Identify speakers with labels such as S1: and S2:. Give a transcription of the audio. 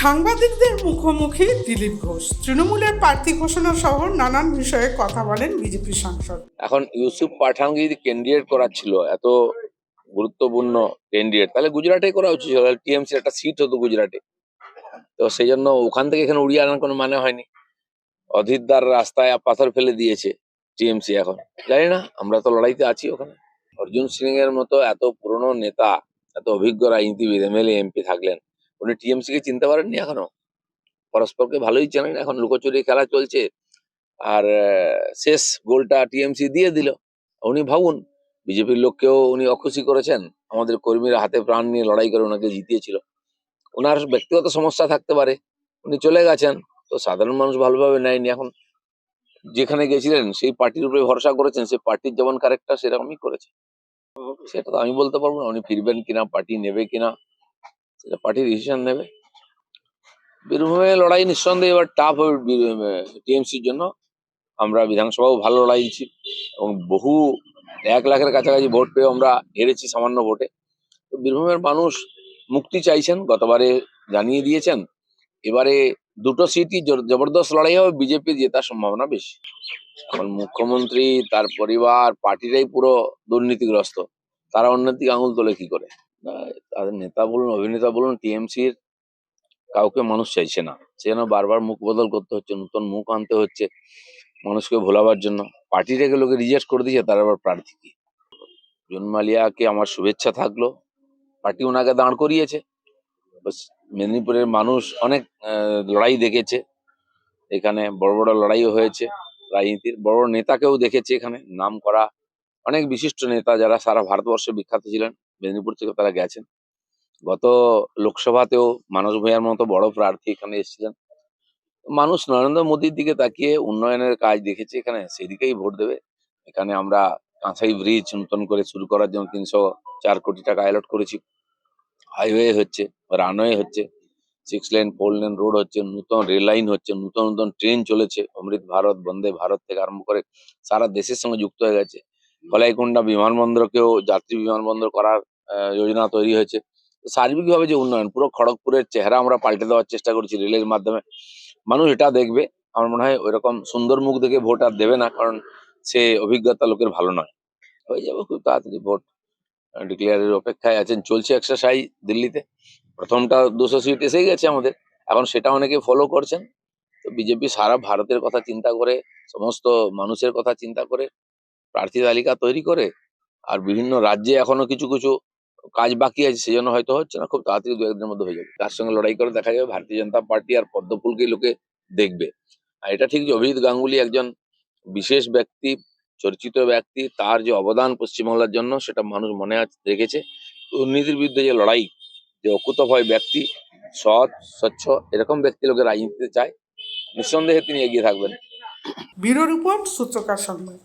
S1: সাংবাদিকদের মুখোমুখি দিলীপ ঘোষ। তৃণমূলের প্রার্থী ঘোষণা সহ নানান বিষয়ে কথা বলেন বিজেপি সাংসদ।
S2: এখন ইউসুফ পাঠানকে যদি ক্যান্ডিডেট করার ছিল, এত গুরুত্বপূর্ণ ক্যান্ডিডেট তাহলে গুজরাটে করা উচিত ছিল টিএমসির একটা সিট হতো গুজরাটে। তো সেই জন্য ওখান থেকে এখানে উড়িয়ে আনার কোনো মানে হয়নি। অধীরদার রাস্তায় পাথর ফেলে দিয়েছে টিএমসি এখন। জানি না, আমরা তো লড়াইতে আছি ওখানে। অর্জুন সিং এর মতো এত পুরনো নেতা, এত অভিজ্ঞ রাজনীতিবিদ এমএলএ এমপি থাকলেন। উনি টিএমসি কে চিনতে পারেননি এখনও? পরস্পরকে ভালোই চেনেন, এখন লুকোচুরি খেলা চলছে। আর শেষ গোলটা টিএমসি দিয়ে দিল। উনি ভাবুন, বিজেপির লোককেও উনি অখুশি করেছেন। আমাদের কর্মীরা হাতে প্রাণ নিয়ে লড়াই করে ওনাকে জিতিয়েছিল। ওনার ব্যক্তিগত সমস্যা থাকতে পারে। উনি চলে গেছেন, তো সাধারণ মানুষ ভালোভাবে নেয়নি। এখন যেখানে গেছিলেন, সেই পার্টির উপরে ভরসা করেছেন। সেই পার্টির যেমন ক্যারেক্টার সেরকমই করেছে। সেটা তো আমি বলতে পারব না, উনি ফিরবেন কিনা, পার্টি নেবে কিনা। সেটা পার্টি ডিসিশন নেবে। বীরভূমে লড়াই নিঃসন্দেহে এবার টাফ হবে টিএমসির জন্য। আমরা বিধানসভাও ভালো লড়াই এবং বহু এক লাখের কাছাকাছি ভোট পেয়ে আমরা হেরেছি সামান্য ভোটে। তো বীরভূমের মানুষ মুক্তি চাইছেন, গতবারে জানিয়ে দিয়েছেন, এবারে দুটো সিটই জবরদস্ত লড়াই হবে বিজেপি জেতার সম্ভাবনা বেশি। এখন মুখ্যমন্ত্রী, তার পরিবার পার্টিটাই পুরো দুর্নীতিগ্রস্ত। তারা অন্যদিকে আঙুল তোলে কি করে? তাদের নেতা বলুন, অভিনেতা বলুন, টিএমসির কাউকে মানুষ চাইছে না। সেজন্য বারবার মুখ বদল করতে হচ্ছে, নতুন মুখ আনতে হচ্ছে মানুষকে ভোলাবার জন্য। পার্টিটাকে লোকে রিজেক্ট করে দিয়েছে, তার আবার প্রার্থী কি? জুন মালিয়াকে আমার শুভেচ্ছা থাকল। পার্টি ওনাকে দাঁড় করিয়েছে। মেদিনীপুরের মানুষ অনেক লড়াই দেখেছে। এখানে বড় বড় লড়াইও হয়েছে। রাজনীতির বড় নেতাকেও দেখেছে এখানে। নাম করা অনেক বিশিষ্ট নেতা যারা সারা ভারতবর্ষে বিখ্যাত ছিলেন, মেদিনীপুর থেকে তারা গেছেন। গত লোকসভাতেও মানস ভূঁইয়ার মতো বড় প্রার্থী এখানে এসেছিলেন। মানুষ নরেন্দ্র মোদীর দিকে তাকিয়ে উন্নয়নের কাজ দেখেছে এখানে, সেদিকেই ভোট দেবে। এখানে আমরা কাঁসাই ব্রিজ নতুন করে শুরু করার জন্য তিনশো চার কোটি টাকা অ্যালট করেছি। হাইওয়ে হচ্ছে রানওয়ে হচ্ছে six lane four lane road হচ্ছে, নতুন রেল লাইন হচ্ছে, নতুন নতুন ট্রেন চলেছে। অমৃত ভারত, বন্দে ভারত থেকে আরম্ভ করে সারা দেশের সঙ্গে যুক্ত হয়ে গেছে। কলাইকুণ্ডা বিমানবন্দরকেও যাত্রী বিমানবন্দর করার যোজনা তৈরি হয়েছে। সার্বিকভাবে যে উন্নয়ন, পুরো খড়গপুরের চেহারা আমরা পাল্টে দেওয়ার চেষ্টা করছি রেলের মাধ্যমে। মানুষ এটা দেখবে, আমার মনে হয় ওইরকম সুন্দর মুখ দেখে ভোট আর দেবে না, কারণ সে অভিজ্ঞতা লোকের ভালো নয়। হয়ে যাবে খুব তাড়াতাড়ি ভোট ডিক্লেয়ারের অপেক্ষায় আছেন, চলছে এক্সারসাইজ দিল্লিতে। প্রথমটা দুশো সিট এসেই গেছে আমাদের, এখন সেটা অনেকে ফলো করছেন। তো বিজেপি সারা ভারতের কথা চিন্তা করে, সমস্ত মানুষের কথা চিন্তা করে প্রার্থী তালিকা তৈরি করে আর বিভিন্ন রাজ্যে এখনও কিছু কিছু কাজ বাকি আছে, সেজন্য হয়তো হচ্ছে না, খুব তাড়াতাড়ি দু একদিনের মধ্যে হয়ে যাবে। তার সঙ্গে লড়াই করে দেখা যাবে, ভারতীয় জনতা পার্টি আর পদ্মফুলকেই লোকে দেখবে। আর এটা ঠিক যে অভিজিৎ গাঙ্গুলি একজন বিশেষ ব্যক্তি, চর্চিত ব্যক্তি, তার যে অবদান পশ্চিমবাংলার জন্য, সেটা মানুষ মনে রেখেছে। দুর্নীতির বিরুদ্ধে যে লড়াই, যে অকুতভয় ব্যক্তি, সৎ, স্বচ্ছ, এরকম ব্যক্তি লোকে রাজনীতিতে চায়, নিঃসন্দেহে তিনি এগিয়ে থাকবেন।
S1: ব্যুরো রিপোর্ট সূত্রকার সংবাদ।